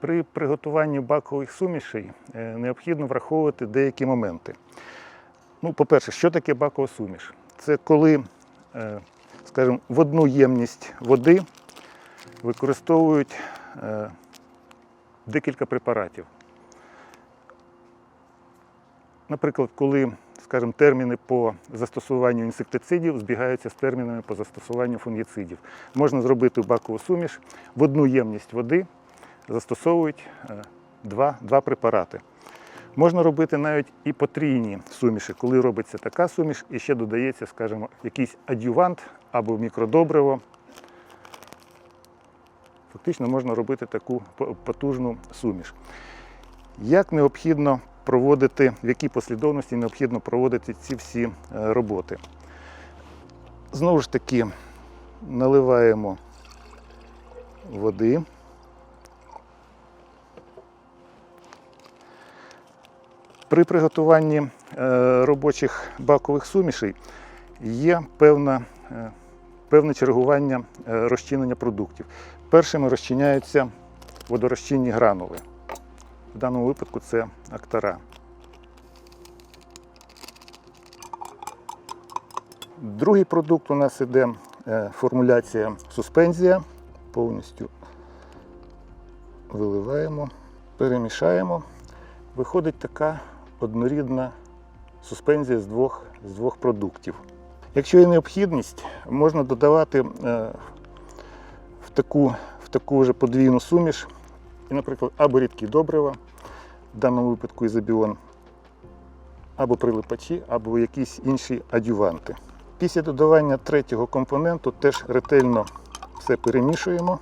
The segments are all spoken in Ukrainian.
При приготуванні бакових сумішей е, необхідно враховувати деякі моменти. Ну, по-перше, що таке бакова суміш? Це коли, е, скажімо, в одну ємність води використовують е, декілька препаратів. Наприклад, коли, скажімо, терміни по застосуванню інсектицидів збігаються з термінами по застосуванню фунгіцидів. Можна зробити бакову суміш в одну ємність води застосовують е, два, два препарати. Можна робити навіть і потрійні суміші, коли робиться така суміш і ще додається, скажімо, якийсь адювант або мікродобриво. Фактично можна робити таку потужну суміш. Як необхідно проводити, в якій послідовності необхідно проводити ці всі е, роботи? Знову ж таки, наливаємо води. При приготуванні е, робочих бакових сумішей є певна, е, певне чергування е, розчинення продуктів. Першими розчиняються водорозчинні гранули. В даному випадку це актара. Другий продукт у нас іде формуляція суспензія. Повністю виливаємо, перемішаємо. Виходить така однорідна суспензія з двох, з двох продуктів. Якщо є необхідність, можна додавати е, в таку, в таку вже подвійну суміш, і, наприклад, або рідкі добрива, в даному випадку ізобіон, або прилипачі, або якісь інші адюванти. Після додавання третього компоненту теж ретельно все перемішуємо.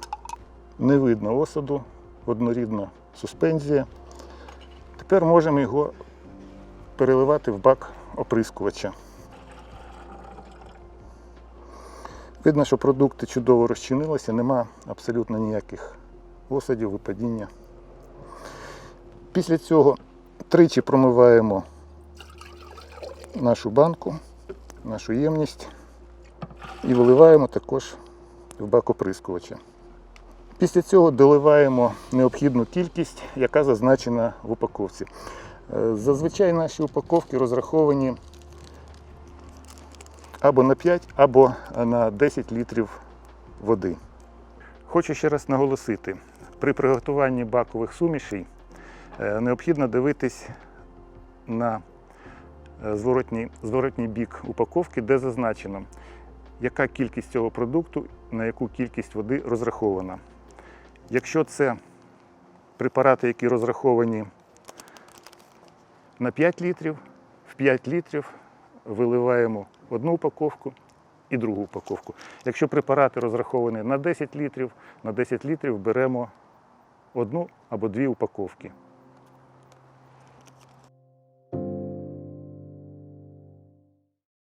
Не видно осаду, однорідна суспензія. Тепер можемо його переливати в бак оприскувача. Видно, що продукти чудово розчинилися, нема абсолютно ніяких осадів, випадіння. Після цього тричі промиваємо нашу банку, нашу ємність і виливаємо також в бак оприскувача. Після цього доливаємо необхідну кількість, яка зазначена в упаковці. Е, Зазвичай наші упаковки розраховані або на 5, або на 10 літрів води. Хочу ще раз наголосити: при приготуванні бакових сумішей е, необхідно дивитись на е, зворотній, зворотній бік упаковки, де зазначено, яка кількість цього продукту, на яку кількість води розрахована. Якщо це препарати, які розраховані на 5 літрів, в 5 літрів виливаємо одну упаковку і другу упаковку. Якщо препарати розраховані на 10 літрів, на 10 літрів беремо одну або дві упаковки.